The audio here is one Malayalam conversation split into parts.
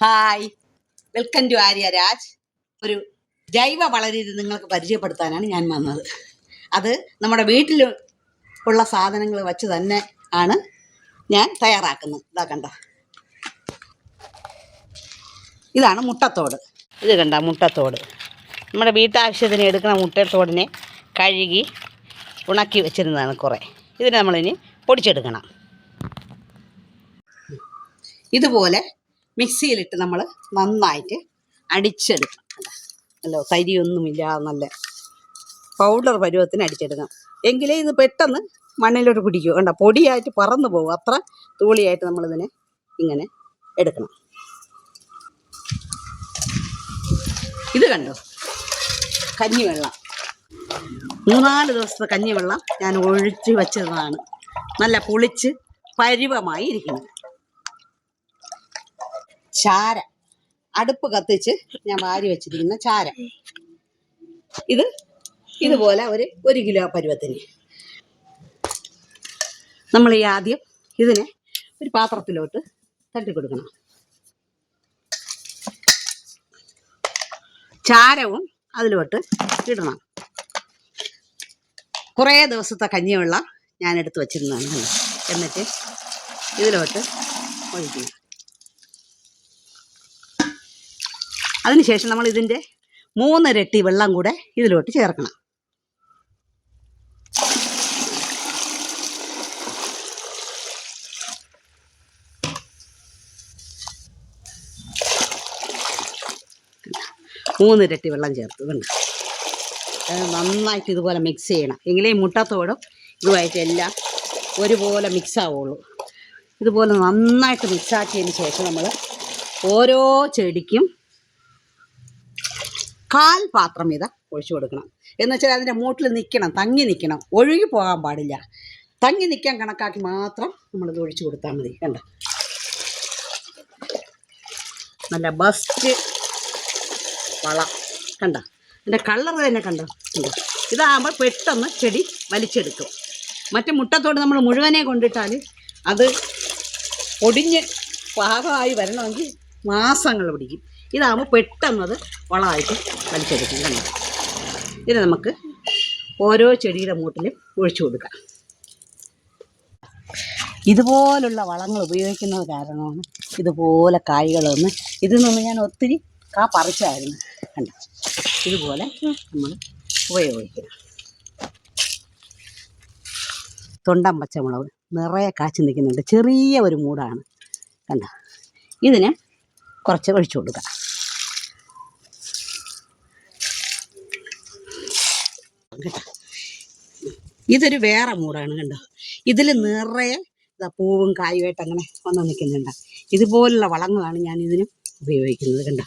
Hi welcome to Arya Raj ഒരു ജൈവ വളരീതി നിങ്ങൾക്ക് പരിചയപ്പെടുത്താനാണ് ഞാൻ വന്നത്. അത് നമ്മുടെ വീട്ടിൽ ഉള്ള സാധനങ്ങൾ വച്ച് തന്നെ ആണ് ഞാൻ തയ്യാറാക്കുന്നത്. ഇതാ കണ്ട. ഇതാണ് മുട്ടത്തോട്. ഇത് കണ്ട മുട്ടത്തോട്. നമ്മുടെ വീട്ടാവശ്യത്തിന് എടുക്കുന്ന മുട്ടത്തോടിനെ കഴുകി ഉണക്കി വെച്ചിരുന്നതാണ് കുറേ. ഇതിനെ നമ്മളിനി പൊടിച്ചെടുക്കണം. ഇതുപോലെ മിക്സിയിലിട്ട് നമ്മൾ നന്നായിട്ട് അടിച്ചെടുക്കണം. അല്ലോ? തരിയൊന്നുമില്ല നല്ല പൗഡർ പരുവത്തിന് അടിച്ചെടുക്കണം. എങ്കിലേ ഇത് പെട്ടെന്ന് മണ്ണിലോട്ട് പിടിക്കൂ. കണ്ട പൊടിയായിട്ട് പറന്നു പോകും. അത്ര തൂളിയായിട്ട് നമ്മളിതിനെ ഇങ്ങനെ എടുക്കണം. ഇത് കണ്ടോ? കഞ്ഞിവെള്ളം. മൂന്നാൽ ദിവസത്തെ കഞ്ഞിവെള്ളം ഞാൻ ഒഴിച്ച് വെച്ചതാണ്. നല്ല പുളിച്ച് പരുവമായി ഇരിക്കണം ചാര. അടുപ്പ് കത്തിച്ച് ഞാൻ വാരി വെച്ചിരിക്കുന്ന ചാര. ഇത് ഇതുപോലെ ഒരു ഒരു കിലോ പരുവത്തിന്. നമ്മൾ ഈ ആദ്യം ഇതിനെ ഒരു പാത്രത്തിലോട്ട് തട്ടി കൊടുക്കണം ചാരവും അതിലോട്ട് ഇടണം. കുറേ ദിവസത്തെ കഞ്ഞിവെള്ളം ഞാൻ എടുത്ത് വച്ചിരുന്നതാണ്. എന്നിട്ട് ഇതിലോട്ട് ഒഴിക്കണം. അതിനുശേഷം നമ്മൾ ഇതിന്റെ മൂന്നിരട്ടി വെള്ളം കൂടെ ഇതിലോട്ട് ചേർക്കണം. മൂന്നിരട്ടി വെള്ളം ചേർത്ത് വേണ്ട നന്നായിട്ട് ഇതുപോലെ മിക്സ് ചെയ്യണം. എങ്കിലേ മുട്ടത്തോടും ഇതുമായിട്ട് എല്ലാം ഒരുപോലെ മിക്സ് ആവുള്ളൂ. ഇതുപോലെ നന്നായിട്ട് മിക്സാക്കിയതിന് ശേഷം നമ്മൾ ഓരോ ചെടിക്കും കാൽ പാത്രം വീതം ഒഴിച്ചു കൊടുക്കണം. എന്ന് വെച്ചാൽ അതിന്റെ മൂട്ടിൽ നിൽക്കണം തങ്ങി നിൽക്കണം. ഒഴുകി പോകാൻ പാടില്ല. തങ്ങി നിൽക്കാൻ കണക്കാക്കി മാത്രം നമ്മളിത് ഒഴിച്ചു കൊടുത്താൽ മതി. കണ്ട? നല്ല ബസ്റ്റ് വള. കണ്ട? എന്റെ കളർ തന്നെ കണ്ടോ? ഇതാകുമ്പോൾ പെട്ടെന്ന് ചെടി വലിച്ചെടുക്കും. മറ്റേ മുട്ടത്തോട് നമ്മൾ മുഴുവനെ കൊണ്ടിട്ടാൽ അത് ഒടിഞ്ഞ് പാകമായി വരണമെങ്കിൽ മാസങ്ങൾ പിടിക്കും. ഇതാകുമ്പോൾ പെട്ടെന്നത് വളമായിട്ട് വലിച്ചെടുക്കും കണ്ടു? ഇത് നമുക്ക് ഓരോ ചെടിയുടെ മൂട്ടിലും ഒഴിച്ചു കൊടുക്കാം. ഇതുപോലുള്ള വളങ്ങൾ ഉപയോഗിക്കുന്നത് കാരണമാണ് ഇതുപോലെ കായ്കൾ വന്ന് ഇതിൽ നിന്ന് ഞാൻ ഒത്തിരി കാ പറിച്ചായിരുന്നു കണ്ട? ഇതുപോലെ നമ്മൾ ഉപയോഗിക്കണം തൊണ്ടൻ പച്ചമുളക് നിറയെ കാച്ചു നിൽക്കുന്നുണ്ട്. ചെറിയ ഒരു മൂടാണ് കണ്ട? ഇതിന് കുറച്ച് ഒഴിച്ചു കൊടുക്കുക. ഇതൊരു വേറെ മൂടാണ് കണ്ടോ? ഇതിൽ നിറയെ പൂവും കായുമായിട്ട് അങ്ങനെ വന്ന് നിൽക്കുന്നുണ്ട്. ഇതുപോലുള്ള വളങ്ങളാണ് ഞാൻ ഇതിനും ഉപയോഗിക്കുന്നത് കണ്ടോ?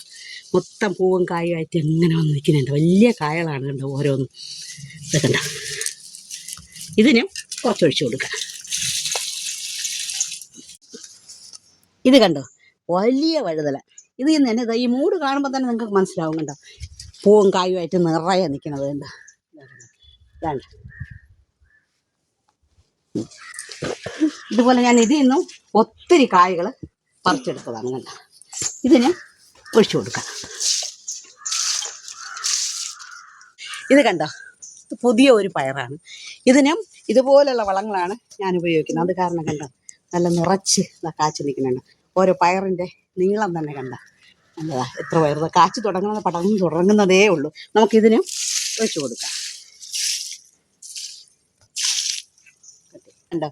മൊത്തം പൂവും കായുമായിട്ട് എങ്ങനെ വന്ന് നിൽക്കുന്നുണ്ട്. വലിയ കായകളാണ് കണ്ടോ ഓരോന്നും. ഇത് കണ്ടോ? ഇതിനും കുറച്ചൊഴിച്ചു കൊടുക്കാം ഇത് കണ്ടോ? വലിയ വഴുതല. ഇത് തന്നെ ഈ മൂട് കാണുമ്പോൾ തന്നെ നിങ്ങൾക്ക് മനസ്സിലാവും കണ്ടോ? പൂവും കായുമായിട്ട് നിറയെ നിൽക്കണത് കണ്ടോ? ഇതുപോലെ ഞാൻ ഇതിൽ നിന്നും ഒത്തിരി കായകൾ പറിച്ചെടുത്തതാണ് കണ്ട? ഇതിന് ഒഴിച്ചു കൊടുക്കാം. ഇത് കണ്ടോ? പുതിയ ഒരു പയറാണ്. ഇതിനും ഇതുപോലുള്ള വളങ്ങളാണ് ഞാൻ ഉപയോഗിക്കുന്നത്. അത് കാരണം കണ്ടോ? നല്ല നിറച്ച് കാച്ചു നിൽക്കുന്നുണ്ട്. ഓരോ പയറിന്റെ നീളം തന്നെ കണ്ട. നല്ലതാ എത്ര പയർ? കാച്ചു തുടങ്ങുന്നത് പടർന്ന് തുടങ്ങുന്നതേ ഉള്ളൂ. നമുക്കിതിന് ഒഴിച്ചു കൊടുക്കാം. കണ്ടോ?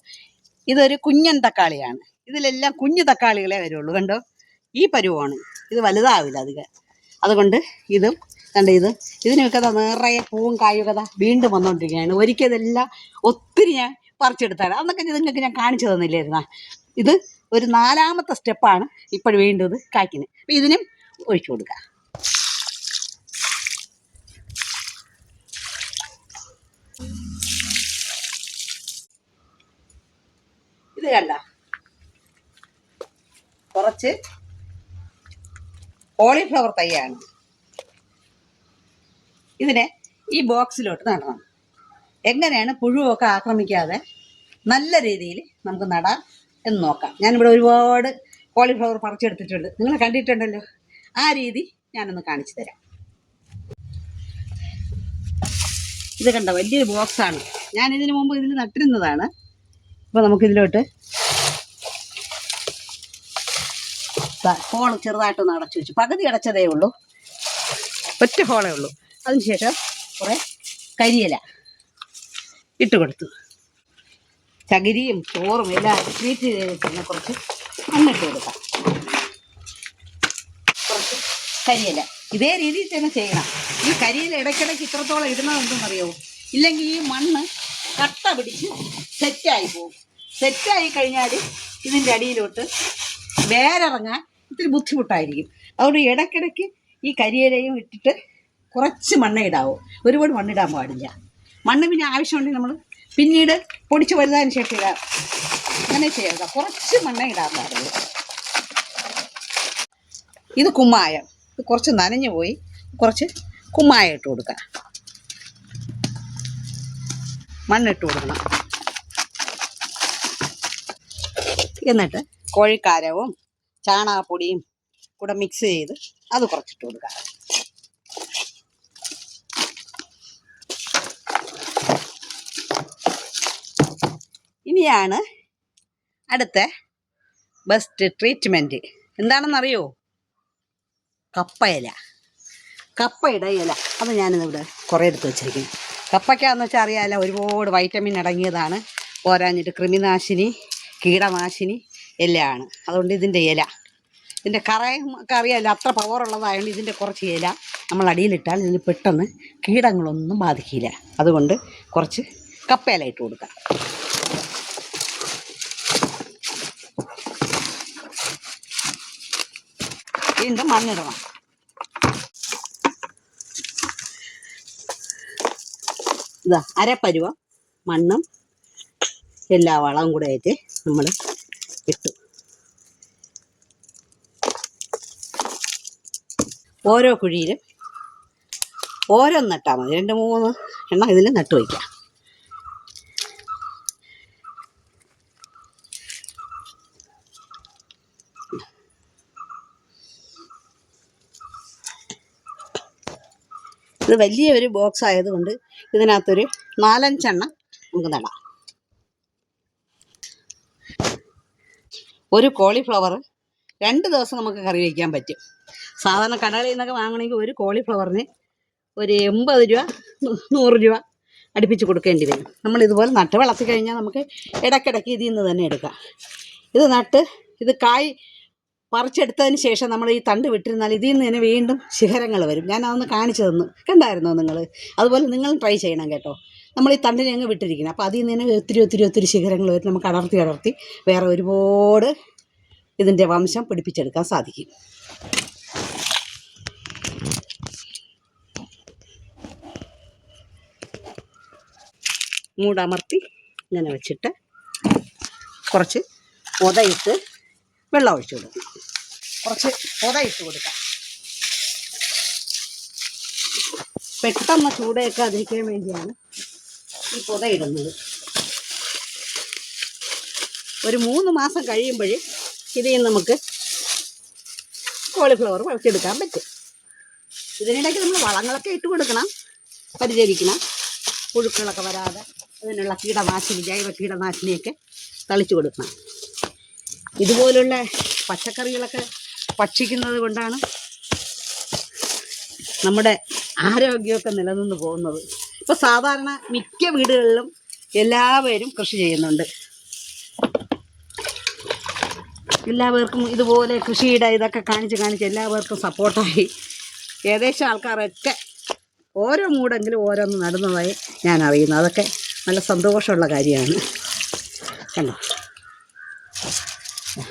ഇതൊരു കുഞ്ഞൻ തക്കാളിയാണ്. ഇതിലെല്ലാം കുഞ്ഞു തക്കാളികളെ വരുള്ളൂ. കണ്ടോ? ഈ പരുവാണ്. ഇത് വലുതാവില്ല അധികം. അതുകൊണ്ട് ഇതും കണ്ട ഇത്? ഇതിനൊക്കെ നിറയെ പൂവും കായും വീണ്ടും വന്നുകൊണ്ടിരിക്കുകയാണ് ഒരിക്കൽ ഇതെല്ലാം ഒത്തിരി ഞാൻ പറിച്ചെടുത്താണ് അന്നൊക്കെ നിങ്ങൾക്ക് ഞാൻ കാണിച്ചു തന്നില്ലായിരുന്ന? ഇത് ഒരു നാലാമത്തെ സ്റ്റെപ്പാണ് ഇപ്പോൾ വീണ്ടും ഇത് കായ്ക്കുന്നത്. അപ്പം ഇതിനും ഒഴിച്ചു കൊടുക്കുക. ഇത് കണ്ട. കുറച്ച് കോളിഫ്ലവർ തൈയാണ്. ഇതിനെ ഈ ബോക്സിലോട്ട് നടണം. എങ്ങനെയാണ് പുഴുവൊക്കെ ആക്രമിക്കാതെ നല്ല രീതിയിൽ നമുക്ക് നടാം. എന്ന് നോക്കാം. ഞാനിവിടെ ഒരുപാട് കോളിഫ്ലവർ പറിച്ചെടുത്തിട്ടുണ്ട്. നിങ്ങൾ കണ്ടിട്ടുണ്ടല്ലോ. ആ രീതി ഞാനൊന്ന് കാണിച്ചു തരാം. ഇത് കണ്ട? വലിയൊരു ബോക്സാണ് ഞാൻ ഇതിനു മുമ്പ് ഇതിൽ നട്ടിരുന്നതാണ്. അപ്പോൾ നമുക്കിതിലോട്ട് ഹോൾ ചെറുതായിട്ടൊന്ന് അടച്ചു വെച്ചു. പകുതി അടച്ചതേ ഉള്ളൂ. ഒറ്റ ഹോളേ ഉള്ളൂ. അതിനുശേഷം കുറേ കരിയില ഇട്ട് കൊടുത്തു. ചകിരിയും ചോറും എല്ലാം ട്രീറ്റ് ചെയ്ത് കുറച്ച് മണ്ണിട്ട് കൊടുക്കാം. കുറച്ച് കരിയില. ഇതേ രീതിയിൽ തന്നെ ചെയ്യണം. ഈ കരിയില ഇടയ്ക്കിടയ്ക്ക് ഇത്രത്തോളം ഇടുന്നത് എന്തെന്നറിയോ ഇല്ലെങ്കിൽ ഈ മണ്ണ് കട്ട പിടിച്ച് സെറ്റായി പോകും. സെറ്റായി കഴിഞ്ഞാൽ ഇതിന്റെ അടിയിലോട്ട് വേരിറങ്ങാൻ ഇത്തിരി ബുദ്ധിമുട്ടായിരിക്കും. അതുകൊണ്ട് ഇടയ്ക്കിടയ്ക്ക് ഈ കരിയിലയും ഇട്ടിട്ട് കുറച്ച് മണ്ണ ഇടാവൂ. ഒരുപാട് മണ്ണിടാൻ പാടില്ല. മണ്ണ് പിന്നെ ആവശ്യമുണ്ടെങ്കിൽ നമ്മൾ പിന്നീട് പൊടിച്ച് വലുതാതിന് ശേഷം ഇടാം. അങ്ങനെ ചെയ്യുക കുറച്ച് മണ്ണ ഇടാൻ പാടുള്ളൂ. ഇത് കുമ്മായം. ഇത് കുറച്ച് നനഞ്ഞു പോയി. കുറച്ച് കുമ്മായം ഇട്ട് കൊടുക്കാം. മണ്ണിട്ട് കൊടുക്കണം. എന്നിട്ട് കോഴിക്കാരവും ചാണകപ്പൊടിയും കൂടെ മിക്സ് ചെയ്ത് അത് കുറച്ചിട്ട് കൊടുക്കുക ഇനിയാണ് അടുത്ത ബെസ്റ്റ് ട്രീറ്റ്മെന്റ് എന്താണെന്നറിയോ? കപ്പയില. കപ്പയുടെ ഇല. അത് ഞാനിന്നിവിടെ കുറേ എടുത്ത് വെച്ചിരിക്കുന്നു. കപ്പയ്ക്കാന്ന് വെച്ചാൽ അറിയാമല്ലോ ഒരുപാട് വൈറ്റമിൻ അടങ്ങിയതാണ്. പോരാഞ്ഞിട്ട് കൃമിനാശിനി കീടനാശിനി എല്ലാമാണ് അതുകൊണ്ട് ഇതിന്റെ ഇല. ഇതിന്റെ കറയും ഒക്കെ അറിയാമല്ലോ അത്ര പവറുള്ളതായതുകൊണ്ട് ഇതിന്റെ കുറച്ച് ഇല നമ്മൾ അടിയിലിട്ടാൽ ഇതിന് പെട്ടെന്ന് കീടങ്ങളൊന്നും ബാധിക്കില്ല. അതുകൊണ്ട് കുറച്ച് കപ്പയില ഇട്ട് കൊടുക്കാം. വീണ്ടും മണ്ണിടണം. ഇതാ അരപ്പരുവ മണ്ണും എല്ലാ വളവും കൂടെ ആയിട്ട് നമ്മൾ ഇട്ടു. ഓരോ കുഴിയിലും ഓരോന്ന് നട്ടാൽ മതി. രണ്ട് മൂന്ന് എണ്ണം ഇതിൽ നട്ടു വയ്ക്കാം. ഇത് വലിയ ഒരു ബോക്സ് ആയതുകൊണ്ട് ഇതിനകത്തൊരു നാലഞ്ചെണ്ണം നമുക്ക് നടാം. ഒരു കോളിഫ്ലവർ രണ്ട് ദിവസം നമുക്ക് കറി വയ്ക്കാൻ പറ്റും. സാധാരണ കടകളിൽ നിന്നൊക്കെ വാങ്ങണമെങ്കിൽ ഒരു കോളിഫ്ലവറിന് ഒരു എൺപത് രൂപ നൂറ് രൂപ അടുപ്പിച്ച് കൊടുക്കേണ്ടി വരും. നമ്മൾ ഇതുപോലെ നട്ട് വളർത്തി കഴിഞ്ഞാൽ നമുക്ക് ഇടയ്ക്കിടയ്ക്ക് ഇതിൽ നിന്ന് തന്നെ എടുക്കാം. ഇത് നട്ട് ഇത് കായ് പറിച്ചെടുത്തതിന് ശേഷം നമ്മൾ ഈ തണ്ട് വിട്ടിരുന്നാൽ ഇതിൽ നിന്ന് തന്നെ വീണ്ടും ശിഖരങ്ങൾ വരും. ഞാൻ അതൊന്ന് കാണിച്ചു തന്നു. കണ്ടായിരുന്നോ നിങ്ങൾ? അതുപോലെ നിങ്ങൾ ട്രൈ ചെയ്യണം കേട്ടോ. നമ്മൾ ഈ തണ്ടിനെ അങ്ങ് വിട്ടിരിക്കണം. അപ്പോൾ അതിൽ നിന്ന് ഒത്തിരി ഒത്തിരി ഒത്തിരി ശിഖരങ്ങൾ വരും. നമുക്ക് അടർത്തി അടർത്തി വേറെ ഒരുപാട് ഇതിന്റെ വംശം പിടിപ്പിച്ചെടുക്കാൻ സാധിക്കും. മൂടമർത്തി ഇങ്ങനെ വെച്ചിട്ട് കുറച്ച് ഉതയിട്ട് വെള്ളം ഒഴിച്ചു കൊടുക്കണം കുറച്ച് ഇട്ട് കൊടുക്കാം. പെട്ടെന്ന് ചൂടയൊക്കെ അതിരിക്കാൻ വേണ്ടിയാണ് ഈ പുതയിടുന്നത് ഒരു മൂന്ന് മാസം കഴിയുമ്പോൾ ഇതിൽ നിന്ന് നമുക്ക് കോളിഫ്ലവർ വളർത്തിയെടുക്കാൻ പറ്റും. ഇതിനിടയ്ക്ക് നമ്മൾ വളങ്ങളൊക്കെ ഇട്ട് കൊടുക്കണം പരിചരിക്കണം. പുഴുക്കളൊക്കെ വരാതെ അതിനുള്ള കീടനാശിനി ജൈവ കീടനാശിനിയൊക്കെ തളിച്ചു കൊടുക്കണം. ഇതുപോലുള്ള പച്ചക്കറികളൊക്കെ ഭക്ഷിക്കുന്നത് കൊണ്ടാണ് നമ്മുടെ ആരോഗ്യമൊക്കെ നിലനിന്ന് പോകുന്നത്. ഇപ്പോൾ സാധാരണ മിക്ക വീടുകളിലും എല്ലാവരും കൃഷി ചെയ്യുന്നുണ്ട്. എല്ലാവർക്കും ഇതുപോലെ കൃഷിയുടെ ഇതൊക്കെ കാണിച്ച് കാണിച്ച് എല്ലാവർക്കും സപ്പോർട്ടായി. ഏകദേശം ആൾക്കാരൊക്കെ ഓരോ മൂടെങ്കിലും ഓരോന്ന് നടുന്നതായി ഞാൻ അറിയുന്നു. അതൊക്കെ നല്ല സന്തോഷമുള്ള കാര്യമാണ്. കണ്ടോ?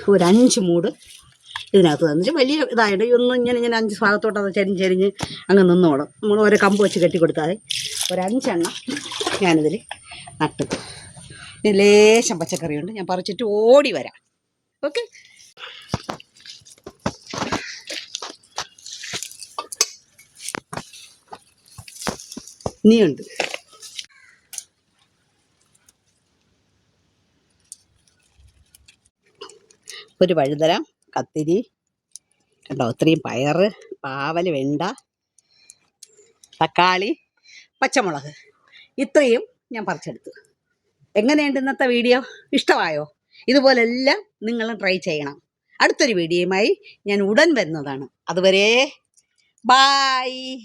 ഒരു അഞ്ച് മൂട് ഇതിനകത്ത് തന്നിട്ട് വലിയ ഇതായിട്ട് ഒന്നും ഇങ്ങനെ ഇങ്ങനെ അഞ്ച് ഭാഗത്തോട്ട് അത് ചരിഞ്ഞ് ചരിഞ്ഞ് അങ്ങ് നിന്നോളും. നമ്മൾ ഓരോ കമ്പ് വെച്ച് കെട്ടി കൊടുത്താൽ. ഒരു അഞ്ചെണ്ണം ഞാനിതിൽ നട്ടു. ലേശം പച്ചക്കറിയുണ്ട്. ഞാൻ പറിച്ചിട്ട് ഓടി വരാം. ഓക്കെ? ഇനിയുണ്ട്. ഒരു വഴുതന കത്തിരി കണ്ടോ? ഇത്രയും പയർ പാവൽ വെണ്ട തക്കാളി പച്ചമുളക്. ഇത്രയും ഞാൻ പറിച്ചെടുത്തു. എങ്ങനെയുണ്ട് ഇന്നത്തെ വീഡിയോ? ഇഷ്ടമായോ? ഇതുപോലെല്ലാം നിങ്ങളും ട്രൈ ചെയ്യണം. അടുത്തൊരു വീഡിയോയുമായി ഞാൻ ഉടൻ വരുന്നതാണ്. അതുവരെ ബായ്.